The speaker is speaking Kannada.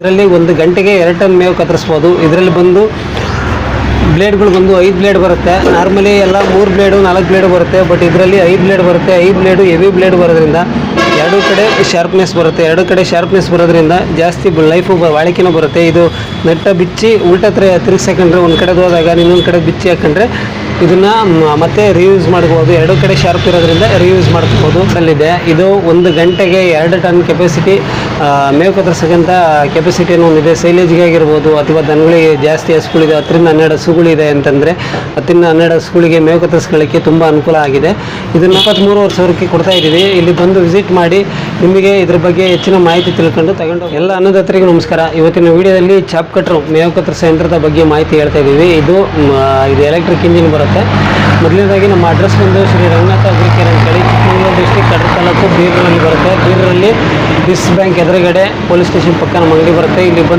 ಇದರಲ್ಲಿ ಒಂದು ಗಂಟೆಗೆ ಎರಡು ಟನ್ ಮೇವು ಕತ್ತರಿಸ್ಬೋದು. ಇದರಲ್ಲಿ ಬಂದು ಬ್ಲೇಡ್ಗಳು ಬಂದು ಐದು ಬ್ಲೇಡ್ ಬರುತ್ತೆ. ನಾರ್ಮಲಿ ಎಲ್ಲ ಮೂರು ಬ್ಲೇಡು, ನಾಲ್ಕು ಬ್ಲೇಡ್ ಬರುತ್ತೆ. ಬಟ್ ಇದರಲ್ಲಿ ಐದು ಬ್ಲೇಡ್ ಬರುತ್ತೆ. ಐದು ಬ್ಲೇಡು, ಹೆವಿ ಬ್ಲೇಡ್ ಬರೋದ್ರಿಂದ ಎರಡು ಕಡೆ ಶಾರ್ಪ್ನೆಸ್ ಬರುತ್ತೆ. ಎರಡು ಕಡೆ ಶಾರ್ಪ್ನೆಸ್ ಬರೋದ್ರಿಂದ ಜಾಸ್ತಿ ಲೈಫು ಬಾಳಿಕೆನೂ ಬರುತ್ತೆ. ಇದು ನೆಟ್ಟ ಬಿಚ್ಚಿ ಉಲ್ಟ ಹತ್ರ ತಿರುಗಿಸ್ಕೊಂಡ್ರೆ ಒಂದು ಕಡೆ ಹೋದಾಗ ಇನ್ನೊಂದು ಕಡೆ ಬಿಚ್ಚಿ ಹಾಕೊಂಡ್ರೆ ಇದನ್ನ ಮತ್ತೆ ರಿಯೂಸ್ ಮಾಡ್ಬೋದು. ಎರಡು ಕಡೆ ಶಾರ್ಪ್ ಇರೋದ್ರಿಂದ ರಿಯೂಸ್ ಮಾಡ್ಕೋಬೋದು ಅಲ್ಲಿದೆ. ಇದು ಒಂದು ಗಂಟೆಗೆ ಎರಡು ಟನ್ ಕೆಪಾಸಿಟಿ ಮೇವು ಕತ್ತರಿಸಕ್ಕಂಥ ಕೆಪಾಸಿಟಿ ಒಂದಿದೆ. ಸೈಲೇಜ್ಗೆ ಆಗಿರ್ಬೋದು, ಅಥವಾ ದನಗಳಿಗೆ ಜಾಸ್ತಿ ಹಸುಗಳಿದೆ, ಹತ್ತರಿಂದ ಹನ್ನೆರಡು ಹಸುಗಳಿದೆ ಅಂತಂದರೆ ಹತ್ತರಿಂದ ಹನ್ನೆರಡು ಹಸುಗಳಿಗೆ ಮೇವು ಕತ್ತರಿಸ್ಕೊಳ್ಳೋಕ್ಕೆ ತುಂಬ ಅನುಕೂಲ ಆಗಿದೆ. ಇದನ್ನು ಇಪ್ಪತ್ತ್ಮೂರುವರೆ ಸಾವಿರಕ್ಕೆ ಕೊಡ್ತಾ ಇದ್ದೀವಿ. ಇಲ್ಲಿ ಬಂದು ವಿಸಿಟ್ ಮಾಡಿ ನಿಮಗೆ ಇದ್ರ ಬಗ್ಗೆ ಹೆಚ್ಚಿನ ಮಾಹಿತಿ ತಿಳ್ಕೊಂಡು ತಗೊಂಡು ಎಲ್ಲ ಅನ್ನದಾತರಿಗೆ ನಮಸ್ಕಾರ. ಇವತ್ತಿನ ವಿಡಿಯೋದಲ್ಲಿ ಚಾಪ್ ಕಟ್ರು ಮೇವು ಕತ್ತರಿಸೋ ಯಂತ್ರದ ಬಗ್ಗೆ ಮಾಹಿತಿ ಹೇಳ್ತಾ ಇದ್ದೀವಿ. ಇದು ಇದು ಎಲೆಕ್ಟ್ರಿಕ್ ಇಂಜಿನ್ ಬರುತ್ತೆ. ಮೊದಲನೇದಾಗಿ ನಮ್ಮ ಅಡ್ರೆಸ್ ಬಂದು ಶ್ರೀ ರಂಗನಾಥ ಅಗ್ರಿಕೇರ್ ಅಂತೇಳಿ ಚಿಕ್ಕಮಗಳೂರು ಡಿಸ್ಟಿಕ್ ಕಡ್ರ ತಾಲೂಕು ಬೀರೂರಲ್ಲಿ ಬರುತ್ತೆ. ಬೀರೂರಲ್ಲಿ ಬಿಸ್ ಬ್ಯಾಂಕ್ ಎದುರುಗಡೆ ಪೊಲೀಸ್ ಸ್ಟೇಷನ್ ಪಕ್ಕ ನಮ್ಮ ಅಂಗಡಿ ಬರುತ್ತೆ. ಇಲ್ಲಿ ಬಂದು